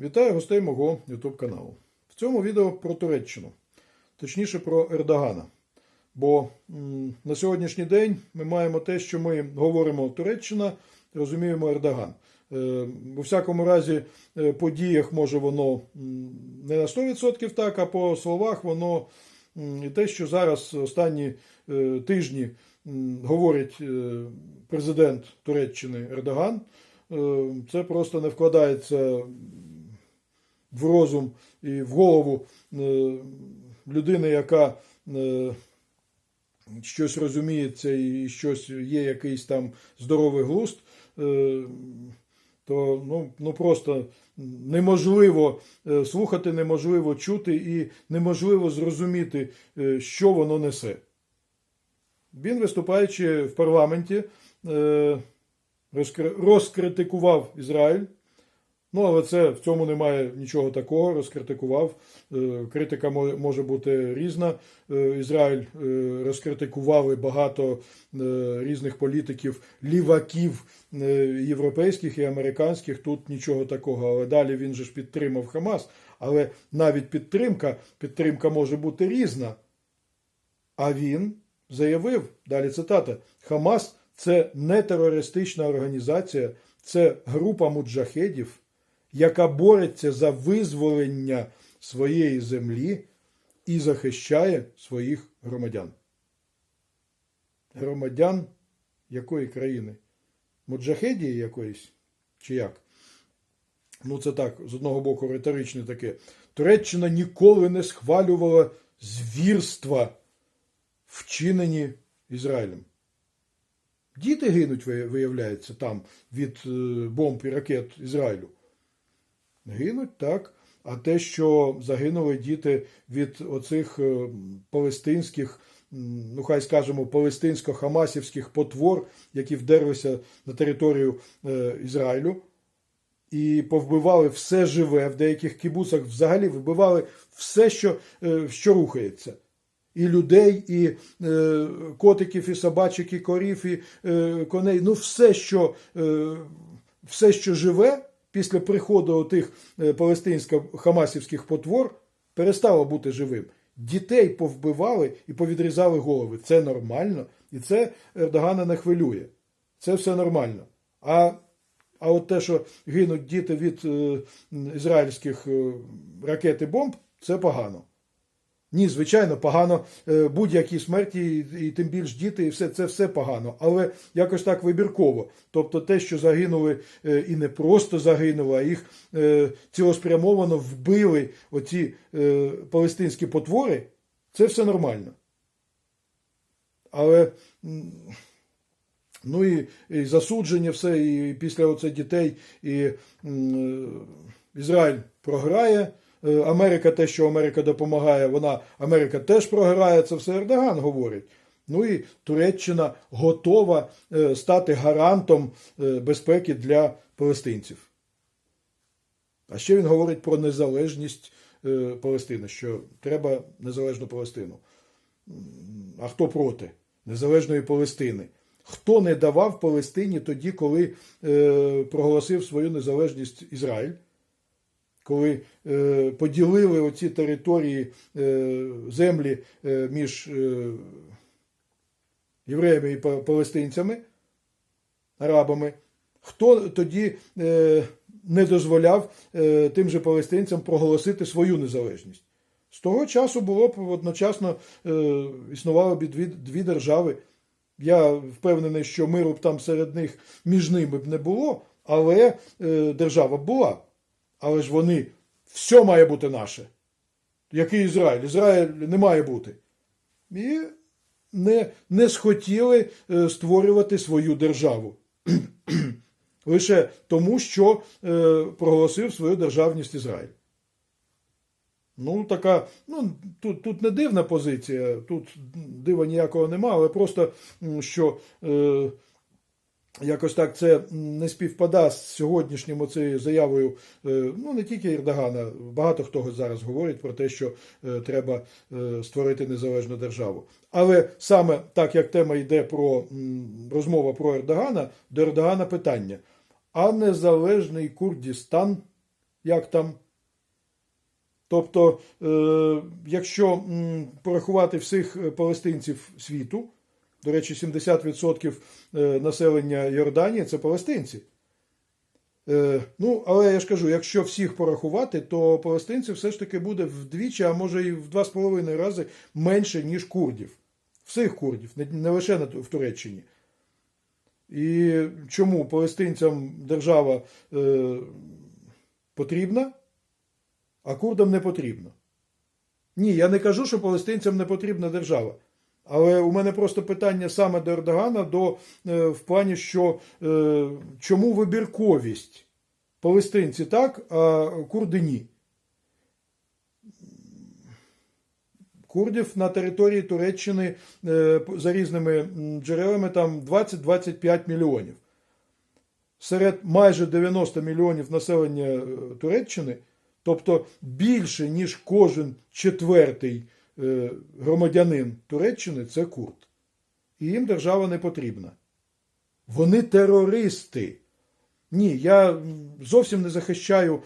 Вітаю гостей мого YouTube каналу. В цьому відео про Туреччину, точніше про Ердогана. Бо м, на сьогоднішній день ми маємо те, що ми говоримо Туреччина, розуміємо Ердоган. Е, у всякому разі, е, по діях може воно не на 100% так, а по словах воно і те, що зараз останні е, тижні м, говорить е, президент Туреччини Ердоган, е, це просто не вкладається в розум і в голову е, людини, яка е, щось розуміється і щось є якийсь там здоровий глузд, е, то ну, ну просто неможливо слухати, неможливо чути і неможливо зрозуміти, що воно несе. Він, виступаючи в парламенті, розкритикував Ізраїль. Ну, але це в цьому немає нічого такого. Розкритикував. Е, Критика може бути різна. Е, Ізраїль е, розкритикували багато різних політиків, ліваків європейських і американських. Тут нічого такого. Але далі він же ж підтримав Хамас. Але навіть підтримка, підтримка може бути різна. А він заявив, далі цитата: Хамас це не терористична організація, це група муджахедів, яка бореться за визволення своєї землі і захищає своїх громадян. Громадян якої країни? Муджахедії якоїсь? Чи як? Ну, це так, з одного боку, риторичне таке. Туреччина ніколи не схвалювала звірства, вчинені Ізраїлем. Діти гинуть, виявляється, там від е, бомб і ракет Ізраїлю. Гинуть, так. А те, що загинули діти від оцих е, палестинських, ну хай скажемо, палестинсько-хамасівських потвор, які вдерлися на територію е, Ізраїлю, і повбивали все живе в деяких кібуцах, взагалі вбивали все, що, е, що рухається. І людей, і е, котиків, і собачок, і корів, і е, коней. Ну, все, що, е, все, що живе після приходу тих е, палестинсько-хамасівських потвор, перестало бути живим. Дітей повбивали і повідрізали голови. Це нормально, і це Ердогана не хвилює. Це все нормально. А, а от те, що гинуть діти від е, ізраїльських е, ракет і бомб, це погано. Ні, звичайно, погано е, будь-які смерті, і, тим більш діти, і все це все погано, але якось так вибірково. Тобто те, що загинули е, і не просто загинули, а їх е, цілеспрямовано вбили оці палестинські потвори, це все нормально. Але ну і, і засудження все, і після оце дітей, і Ізраїль програє. Е, Америка, те, що Америка допомагає, вона Америка теж програє, це все Ердоган говорить. Ну і Туреччина готова е, стати гарантом е, безпеки для палестинців. А ще він говорить про незалежність Палестини, що треба незалежну Палестину. А хто проти незалежної Палестини? Хто не давав Палестині тоді, коли проголосив свою незалежність Ізраїль? Коли е, поділили оці території е, землі е, між євреями і палестинцями, арабами, хто тоді не дозволяв тим же палестинцям проголосити свою незалежність? З того часу було б одночасно існувало б дві, держави. Я впевнений, що миру б там серед них між ними б не було, але держава була. Але ж вони все має бути наше. Який Ізраїль? Ізраїль не має бути. І не, не схотіли е, створювати свою державу. Лише тому, що е, проголосив свою державність Ізраїль. Ну, така, ну, тут, тут не дивна позиція, тут дива ніякого нема, але просто що е, якось так це не співпада з сьогоднішнім оцією заявою, е, ну не тільки Ердогана, багато хто зараз говорить про те, що е, треба е, створити незалежну державу. Але саме так як тема йде про розмова про Ердогана, до Ердогана питання: а незалежний Курдістан як там. Тобто, якщо порахувати всіх палестинців світу, до речі, 70% е, населення Йорданії це палестинці. Е, ну, але я ж кажу, якщо всіх порахувати, то палестинців все ж таки буде вдвічі, а може і в два з половиною рази менше, ніж курдів. Всіх курдів, не, лише в Туреччині. І чому палестинцям держава е, потрібна, а курдам не потрібна? Ні, я не кажу, що палестинцям не потрібна держава. Але у мене просто питання саме до Ердогана до, е, в плані, що е, чому вибірковість? Палестинці так, а курди ні. Курдів на території Туреччини е, за різними джерелами там 20-25 мільйонів. Серед майже 90 мільйонів населення е, Туреччини, тобто більше, ніж кожен четвертий громадянин Туреччини це курд. І їм держава не потрібна. Вони терористи. Ні, я зовсім не захищаю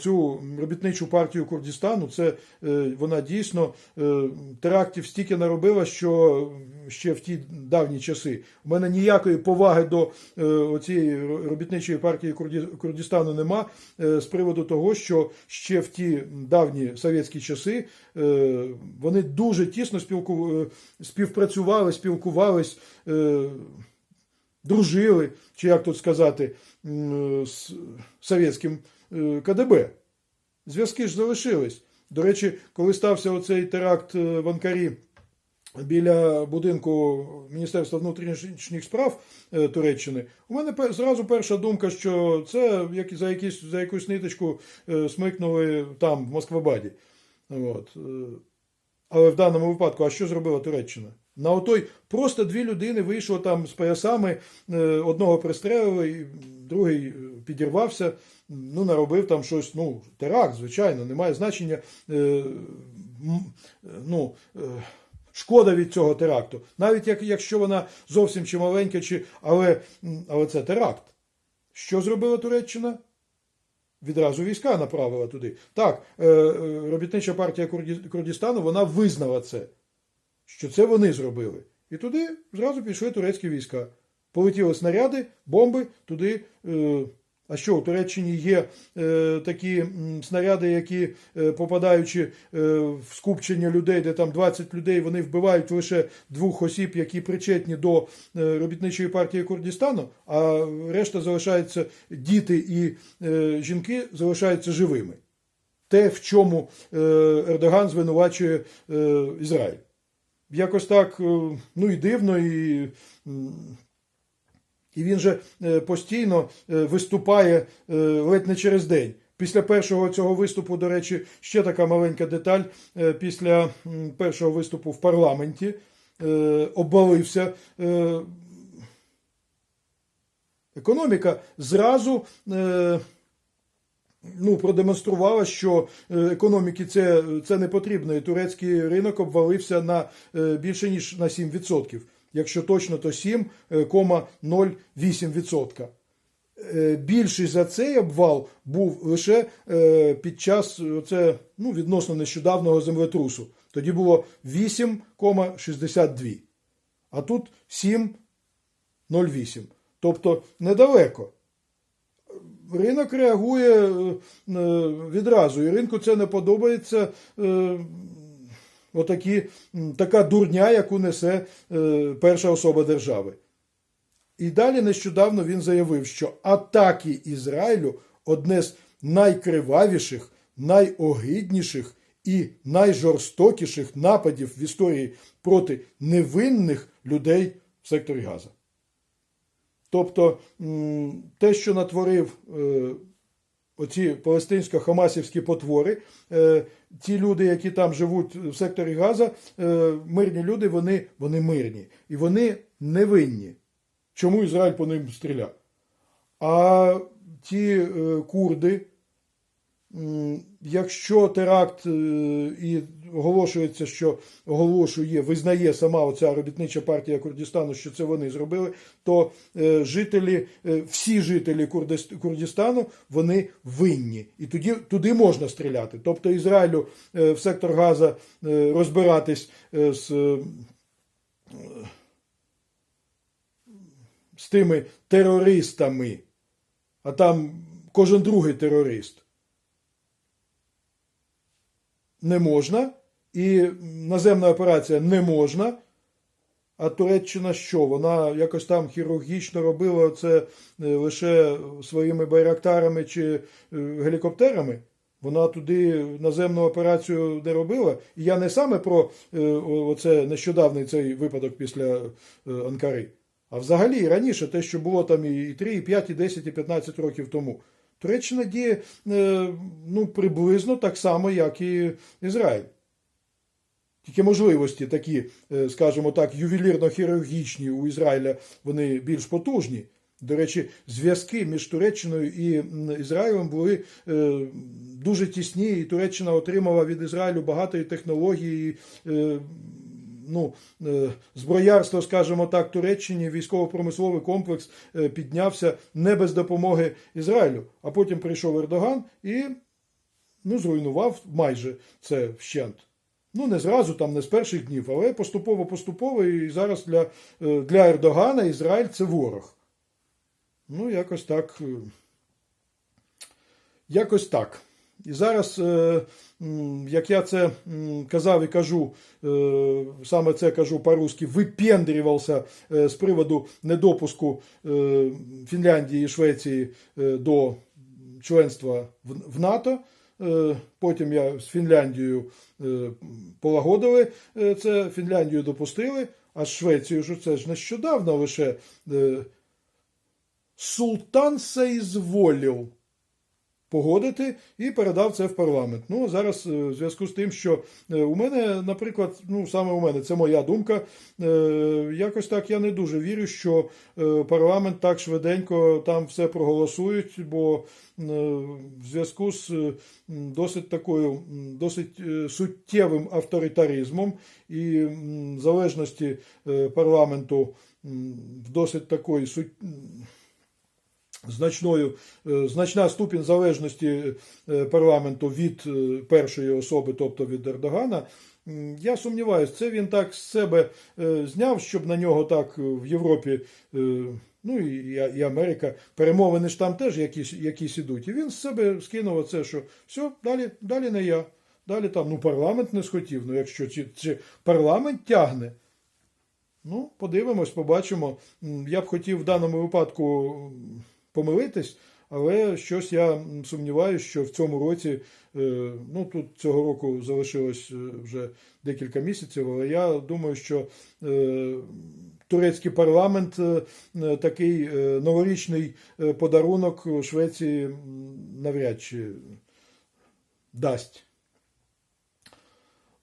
цю робітничу партію Курдістану. Це е, вона дійсно е, терактів стільки наробила, що ще в ті давні часи. У мене ніякої поваги до е, цієї робітничої партії Курдістану нема з приводу того, що ще в ті давні совєтські часи вони дуже тісно співпрацювали, спілкувались. Дружили, чи як тут сказати, з совєтським е, КДБ. Зв'язки ж залишились. До речі, коли стався оцей теракт е, в Анкарі біля будинку Міністерства внутрішніх справ е, Туреччини, у мене зразу перша думка, що це за, якісь, за якусь ниточку смикнули там, в Москвабаді. От. Але в даному випадку, а що зробила Туреччина? На отой просто дві людини вийшло там з поясами, е, одного пристрелили, другий е, підірвався, ну, наробив там щось, ну, теракт, звичайно, немає значення. е, ну, Шкода від цього теракту. Навіть як, якщо вона зовсім чи маленька, чи, але, але це теракт. Що зробила Туреччина? Відразу війська направила туди. Так, робітнича партія Курдістану вона визнала це, що це вони зробили. І туди зразу пішли турецькі війська. Полетіли снаряди, бомби туди. Е, а що, у Туреччині є е, такі снаряди, які, е, попадаючи е, в скупчення людей, де там 20 людей, вони вбивають лише двох осіб, які причетні до е, робітничої партії Курдістану, а решта залишаються діти і е, жінки залишаються живими. Те, в чому е, Ердоган звинувачує е, Ізраїль. Якось так, е, ну і дивно, і. і він же е, постійно е, виступає ледь не через день. Після першого цього виступу, до речі, ще така маленька деталь. Після першого виступу в парламенті обвалився. Економіка зразу ну, продемонструвала, що е, економіки це, це не потрібно. І турецький ринок обвалився на е, більше ніж на 7%. Якщо точно, то 7,08%. Е, Більший за цей обвал був лише під час оце, ну, відносно нещодавнього землетрусу. Тоді було 8,62. А тут 7,08. Тобто недалеко ринок реагує е, е, відразу, і ринку це не подобається. е, Отакі, така дурня, яку несе перша особа держави. І далі нещодавно він заявив, що атаки Ізраїлю одне з найкривавіших, найогидніших і найжорстокіших нападів в історії проти невинних людей в секторі Газа. Тобто те, що натворив е, оці палестинсько-хамасівські потвори, е, ті люди, які там живуть в секторі Газа, е, мирні люди, вони, вони мирні. І вони невинні. Чому Ізраїль по ним стріляв? А ті курди, якщо теракт і оголошується, що оголошує, визнає сама оця робітнича партія Курдистану, що це вони зробили, то е, жителі, е, всі жителі Курдистану, вони винні. І тоді туди можна стріляти. Тобто Ізраїлю е, в сектор Газа розбиратись з. з тими терористами, а там кожен другий терорист. Не можна, і наземна операція не можна. А Туреччина що? Вона якось там хірургічно робила це е, лише своїми байрактарами чи е, гелікоптерами. Вона туди наземну операцію не робила. І я не саме про е, оце нещодавний цей випадок після Анкари, а взагалі раніше те, що було там і 3, і 5, і 10, і 15 років тому. Туреччина діє е, ну, приблизно так само, як і Ізраїль. Тільки можливості такі, е, скажімо так, ювелірно-хірургічні у Ізраїля, вони більш потужні. До речі, зв'язки між Туреччиною і Ізраїлем були е, дуже тісні, і Туреччина отримала від Ізраїлю багато і технологій, і, ну, е, зброярство, скажімо так, Туреччині, військово-промисловий комплекс е, піднявся не без допомоги Ізраїлю. А потім прийшов Ердоган і ну, зруйнував майже це вщент. Ну, не зразу, там, не з перших днів, але поступово-поступово, і зараз для, е, для Ердогана Ізраїль це ворог. Ну, якось так. Якось так. І зараз, е, як я це казав і кажу, е, саме це кажу по-русски, випендрювався е, з приводу недопуску Фінляндії і Швеції до членства в НАТО. Потім я з Фінляндією полагодили це, Фінляндію допустили, а з Швецією ж це ж нещодавно лише султан соізволів погодити і передав це в парламент. Ну, зараз е, в зв'язку з тим, що е, у мене, наприклад, ну саме у мене, це моя думка. е, Якось так я не дуже вірю, що парламент так швиденько там все проголосують, бо в зв'язку з досить такою, досить суттєвим авторитаризмом і залежності парламенту в досить такої суть значною, е, значна ступінь залежності е, парламенту від е, першої особи, тобто від Ердогана. Я сумніваюся, це він так з себе зняв, щоб на нього так в Європі, ну і, і Америка, перемовини ж там теж якісь, якісь ідуть. І він з себе скинув оце, що все, далі, далі не я. Далі там, ну парламент не схотів. Ну якщо чи, чи парламент тягне, Ну, подивимось, побачимо. Я б хотів в даному випадку помилитись, але щось я сумніваюся, що в цьому році, е, ну тут цього року залишилось е, вже декілька місяців, але я думаю, що е, турецький парламент такий новорічний подарунок Швеції навряд чи дасть.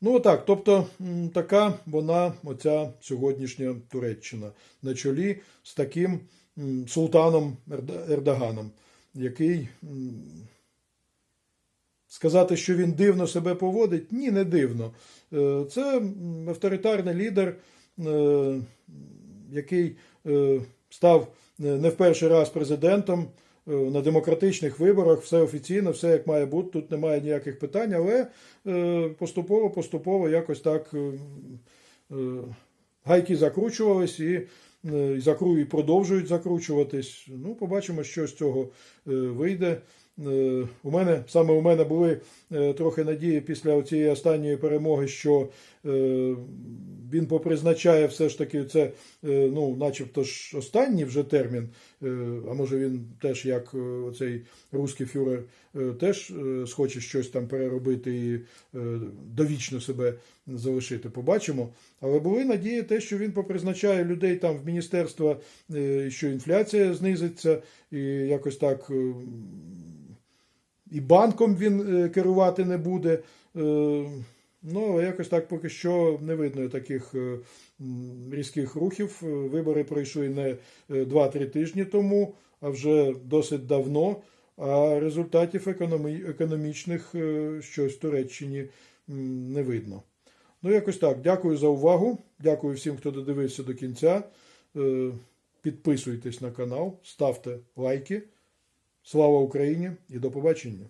Ну отак, тобто така вона, оця сьогоднішня Туреччина на чолі з таким султаном Ердоганом, який сказати, що він дивно себе поводить, ні, не дивно. Е, Це авторитарний лідер, е, який е, став не в перший раз президентом на демократичних виборах, все офіційно, все як має бути, тут немає ніяких питань, але е, поступово, поступово якось так гайки закручувались і закру- і продовжують закручуватись. Ну, побачимо, що з цього е, вийде. Е, У мене саме у мене були е, трохи надії після цієї останньої перемоги, що е, він попризначає все ж таки це, е, ну, начебто ж останній вже термін, е, а може він теж як е, оцей русський фюрер е, теж е, схоче щось там переробити і е, довічно себе залишити. Побачимо. Але були надії те, що він попризначає людей там в міністерства, е, що інфляція знизиться, і якось так. е, і банком він е, керувати не буде. Е, Ну, якось так поки що не видно таких е, різких рухів. Е, Вибори пройшли не е, 2-3 тижні тому, а вже досить давно. А результатів економічних е, щось в Туреччині не видно. Ну, якось так. Дякую за увагу. Дякую всім, хто додивився до кінця. Е, Підписуйтесь на канал, ставте лайки. Слава Україні і до побачення!